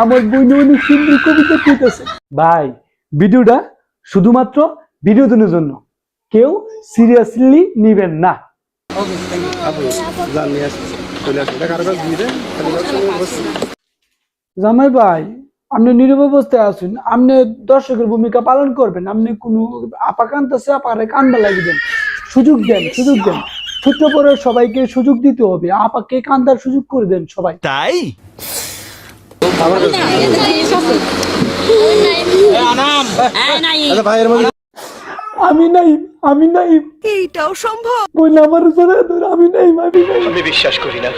আমার বোন অনেক সুন্দর কবিতা কইতেছে ভাই, ভিডিওটা শুধুমাত্র বিনোদনের জন্য। কেউ সিরিয়াসলি নিবেন না। জামাই ভাই, আপনি নিরব অবস্থায় আসুন আপনি দর্শকের ভূমিকা পালন করবেন। আপনি কোনো আপা কান্দাছে আপারে কান্দা লাগিয়ে দেন সুযোগ দেন সুযোগ দেন। ছোট্ট পরে সবাইকে সুযোগ দিতে হবে। আপাকে কান্দার সুযোগ করে দেন সবাই। তাই? আমি নাই আমি নাই। এইটাও সম্ভব। আমার ধরে আমি নাই আমি নাই। আমি বিশ্বাস করি না।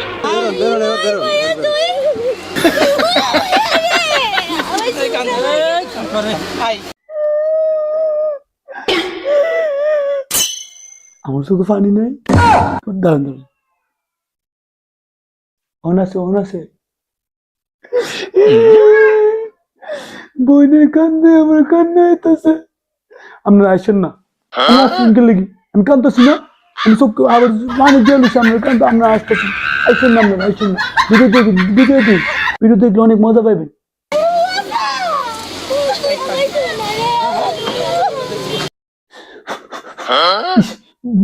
আমার চোখে পানি নাই। দাঁড়ান দাঁড়ান। অন আছে বইনের কান্দে, আমার কান্না আইতাছে আপনারা আসেন না। আমি কান্দতেছি না। আমি চোখ আবার মানুষ জেলেছি আপনার কান্দ, আপনারা আসতেছেন। আসেন না আপনারা আসেন না। ভিডিও দেখুন ভিডিও দেখুন ভিডিও দেখলে অনেক মজা পাইবেন।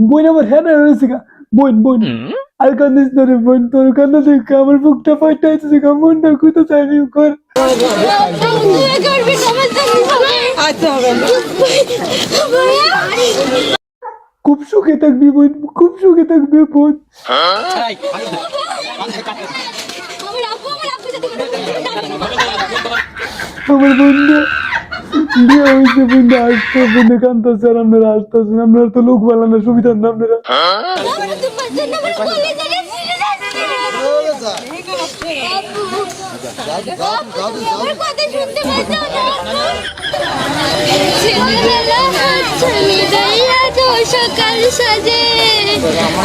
বইন আমার হ্যাঁ রয়েছে গা। বইন বইন। আর কান্দিস না রে বোন তোর কান্না দেখে আমার বুকটা ফাইটা হইতেছে গা। মনটা কইতে চাই আমি কর খুব সুখে থাকবি বোন খুব সুখে থাকবি বোন আমার বন্ধু বিয়ে হয়েছে বন্ধু আসতে আপনারা তো লোক বানানো সুবিধা না আপনারা সকাল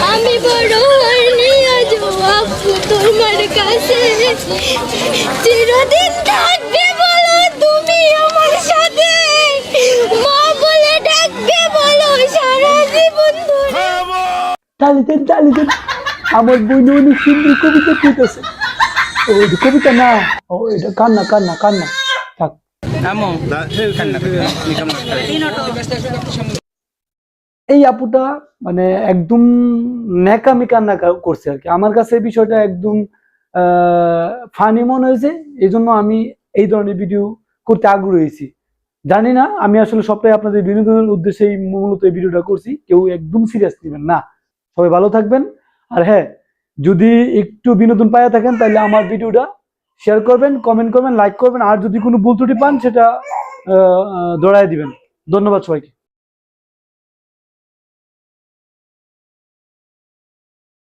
আমি বড় তোমার কাছে বলো তুমি আমার সাথে মা বলে ডাকবে বলো সারা জীবন ধরে তালি দেন দেন। আমার বোন অনেক সুন্দর কবিতা কইতেছে ও কবিতা না। ও এটা কান্না কান্না কান্না। থাক। এই আপুটা মানে একদম ন্যাকামি কান্না করছে আর কি। আমার কাছে এই বিষয়টা একদম ফানি মনে হয়েছে। এই জন্য আমি এই ধরনের ভিডিও করতে আগ্রহী হয়েছি। জানি না আমি আসলে সবটাই আপনাদের বিনোদনের উদ্দেশ্যে এই মূলত এই ভিডিওটা করছি। কেউ একদম সিরিয়াস নেবেন না। সবাই ভালো থাকবেন। আর হ্যাঁ যদি একটু বিনোদন পাইয়া থাকেন তাহলে আমার ভিডিওটা শেয়ার করবেন কমেন্ট করবেন লাইক করবেন, আর যদি কোনো ভুল ত্রুটি পান, সেটা দৌড়াই দিবেন। ধন্যবাদ সবাইকে।